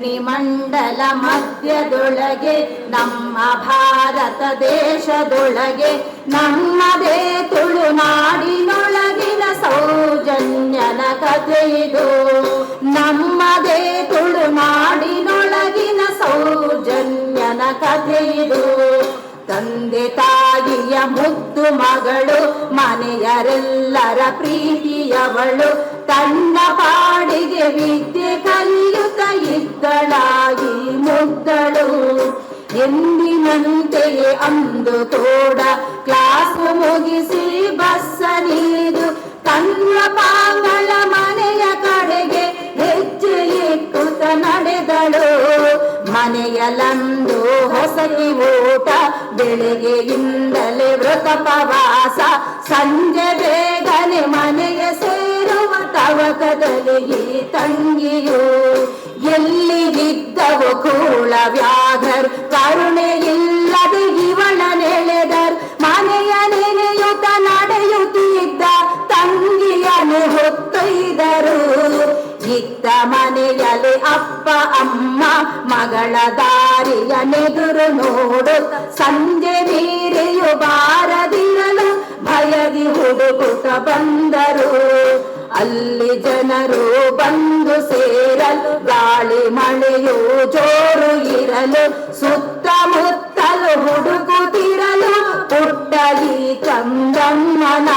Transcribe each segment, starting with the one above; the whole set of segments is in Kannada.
ಮಂಡಲ ಮಧ್ಯದೊಳಗೆ, ನಮ್ಮ ಭಾರತ ದೇಶದೊಳಗೆ ನಮ್ಮದೇ ತುಳುನಾಡಿನೊಳಗಿನ ಸೌಜನ್ಯನ ಕಥೆಯಿದು ನಮ್ಮದೇ ತುಳುನಾಡಿನೊಳಗಿನ ಸೌಜನ್ಯನ ಕಥೆಯಿದು ತಂದೆ ತಾಯಿಯ ಮುದ್ದು ಮಗಳು, ಮನೆಯರೆಲ್ಲರ ಪ್ರೀತಿಯವಳು, ತನ್ನ ಪಾಡಿಗೆ ವಿದ್ಯೆ ಇದ್ದಳಾಗಿ ಮುದ್ದಳು. ಎಂದಿನಂತೆಯೇ ಅಂದು ತೋಡ ಕ್ಲಾಸ್ ಮುಗಿಸಿ ಬಸ್ಸ ನೀರು. ತನ್ನ ಪಾಂಗಳ ಮನೆಯ ಕಡೆಗೆ ಹೆಜ್ಜೆ ಇಟ್ಟುತ್ತ ನಡೆದಳು. ಮನೆಯಲ್ಲಂದು ಹೊಸಗಿ ಊಟ, ಬೆಳಿಗ್ಗೆಯಿಂದಲೇ ವ್ರತಪವಾಸ ಸಂಜೆ ಬೇಗನೆ ಮನೆಯ ಸೇರುವ ತವಕದಲ್ಲಿ ತಂಗಿಯು ಎಲ್ಲಿಗಿದ್ದವು ಕೂಳ ವ್ಯಾಧರ್ ಕರುಣೆ ಇಲ್ಲದೆ ಇವಳ ನೆಳೆದರ್. ಮನೆಯ ನೆನೆಯುತ್ತ ನಡೆಯುತ್ತಿದ್ದ ತಂಗಿಯನ್ನು ಹೊತ್ತೈದರು ಇದ್ದ ಮನೆಯಲ್ಲಿ ಅಪ್ಪ, ಅಮ್ಮ, ಮಗಳ ದಾರಿಯ ನೆದುರು ನೋಡು. ಸಂಜೆ ನೀರೆಯು ಬಾರದಿರಲು ಭಯದಿ ಹುಡುಕುತ್ತ ಬಂದರು. ಅಲ್ಲಿ ಜನರು ಬಂದು ಮಳೆಯು ಜೋರು ಇರಲು, ಸುತ್ತಮುತ್ತಲು ಹುಡುಕುತ್ತಿರಲು ಪುಟ್ಟಲಿ ಚಂದಮ್ಮನ.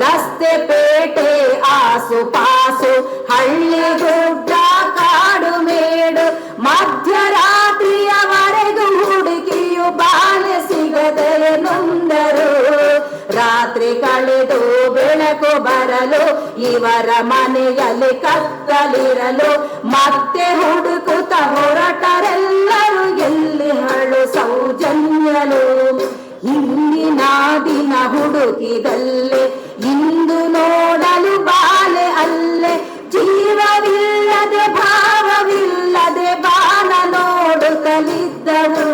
ರಸ್ತೆ ಪೇಟೆ ಆಸುಪಾಸು ಹಳ್ಳಿ ಗುಡ್ಡ ಕಾಡು ಮೇಡು ಮಧ್ಯರಾತ್ರಿಯವರೆಗೂ ಬೆಳಕು ಬರಲು, ಇವರ ಮನೆಯಲ್ಲಿ ಕತ್ತಲಿರಲು. ಮತ್ತೆ ಹುಡುಕುತ್ತ ಹೊರಟರೆಲ್ಲರೂ ಎಲ್ಲಿ ಹಳು ಸೌಜನ್ಯಲು ಹಿಂದಿನ ದಿನ ಹುಡುಕಿದಲ್ಲಿ, ಇಂದು ನೋಡಲು ಬಾಲೆ ಅಲ್ಲೇ. ಜೀವವಿಲ್ಲದೆ, ಭಾವವಿಲ್ಲದೆ ಬಾನ ನೋಡುತ್ತಲಿದ್ದವು.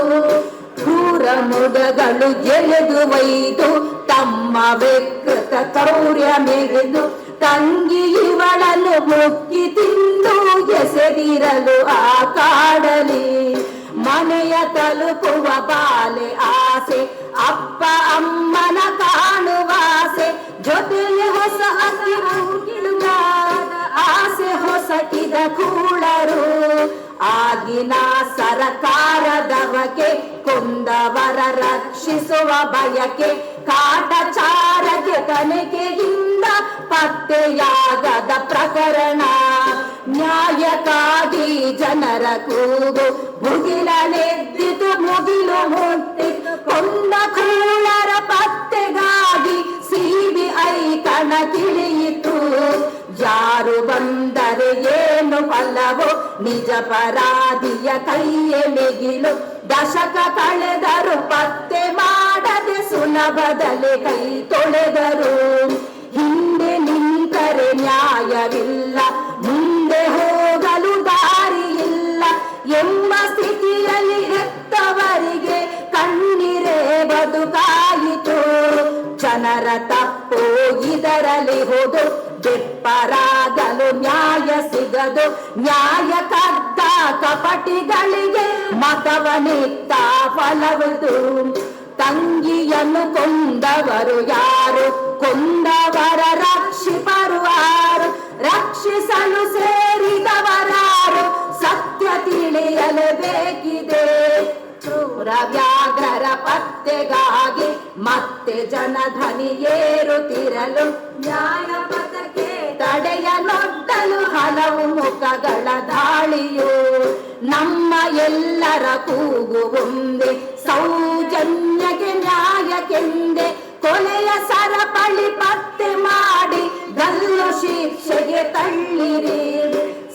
ಕ್ರೂರ ಮುಡಗಳು ಎಳೆದು ಒಯ್ದು ತಮ್ಮ ವಿಕೃತ ಕ್ರೌರ್ಯ ಮೆಗೆದು ತಂಗಿ ಇವಳನ್ನು ಮುಕ್ಕಿ ತಿಂದು ಎಸೆದಿರಲು ಆ ಕಾಡಲಿ. ಮನೆಯ ತಲುಪುವ ಬಾಲೆ ಆಸೆ ಅಪ್ಪ ಅಮ್ಮನ ಹೊಸಟಿದ ಕೂಳರು, ಆಗಿನ ಸರಕಾರದವಕೆ ಕುಂದವರ ರಕ್ಷಿಸುವ ಬಯಕೆ ಕಾಟಚಾರಕ್ಕೆ ತನಿಖೆಯಿಂದ ಪತ್ತೆಯಾಗದ ಪ್ರಕರಣ. ನ್ಯಾಯಕ್ಕಾಗಿ ಜನರ ಕೂಗು ಮುಗಿಲನೆದ್ದಿತು ಮುಗಿಲು ಮುಟ್ಟಿತು, ಕೊಂದ ಕೂಳರ ಪತ್ತೆಗಾಗಿ ಸಿಬಿಐ ಕಣಕಿಳಿಯಿತು ಯಾರು ಬಂದರೆ ಫಲವೋ ನಿಜ ಪರಾಧಿಯ ಕೈಯೇ ಮಿಗಿಲು. ದಶಕ ಕಳೆದರು ಪತ್ತೆ ಮಾಡದೆ ಸುಲಭದಲ್ಲಿ ಕೈ ತೊಳೆದರು. ಹಿಂದೆ ನಿಂತರೆ ನ್ಯಾಯವಿಲ್ಲ, ಮುಂದೆ ಹೋಗಲು ದಾರಿಯಿಲ್ಲ. ಎಂಬ ಸ್ಥಿತಿಯಲ್ಲಿ ಹೆತ್ತವರಿಗೆ ಕಣ್ಣೀರೇ ಬದುಕಾಯಿತು. ಜನರ ತಪ್ಪು ಇದರಲ್ಲಿ ಹೋದು ಬೆಪ್ಪರಾಗಲು ನ್ಯಾಯ ಸಿಗದು ನ್ಯಾಯ ಕದ್ದ ಕಪಟಿಗಳಿಗೆ ಮತವನಿತ್ತ ಫಲವದು. ತಂಗಿಯನ್ನು ಕೊಂದವರು ಯಾರು? ಕೊಂದವರ ರಕ್ಷಿಪರು ಯಾರು ರಕ್ಷಿಸಲು ಸೇರಿದವರಾರು. ಸತ್ಯ ತಿಳಿಯಲೇಬೇಕಿದೆ ಕ್ರೂರ ವ್ಯಾಘ್ರರ ಪತ್ತೆಗಾಗಿ ಮತ್ತೆ ಜನಧ್ವನಿ ಏರುತ್ತಿರಲು ನ್ಯಾಯ ಪಥಕ್ಕೆ ತಡೆಯನೊಡ್ಡಲು ಹಲವು ಮುಖಗಳ ದಾಳಿಯು ನಮ್ಮ ಎಲ್ಲರ ಕೂಗು ಒಂದೇ ಸೌಜನ್ಯಗೆ ನ್ಯಾಯಕ್ಕೆಂದೆ ಕೊಲೆಯ ಸರಪಳಿ ಪತ್ತೆ ಮಾಡಿ ಗಲ್ಲು ಶಿಕ್ಷೆಗೆ ತಳ್ಳಿರಿ.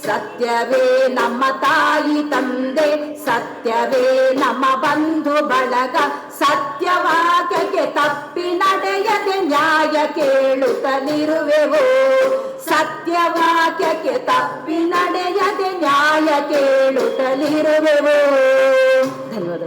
ಸತ್ಯವೇ ನಮ್ಮ ತಂದೆ ಸತ್ಯವೇ ನಮ್ಮ ಬಂಧು ಬಳಗ ಸತ್ಯವಾಕ್ಯಕ್ಕೆ ತಪ್ಪಿ ನಡೆಯದೆ ನ್ಯಾಯ ಕೇಳುತ್ತಲಿರುವೆವು. ಸತ್ಯವಾಕ್ಯಕ್ಕೆ ತಪ್ಪಿ ನಡೆಯದೆ ನ್ಯಾಯ ಕೇಳುತ್ತಲಿರುವೆವು.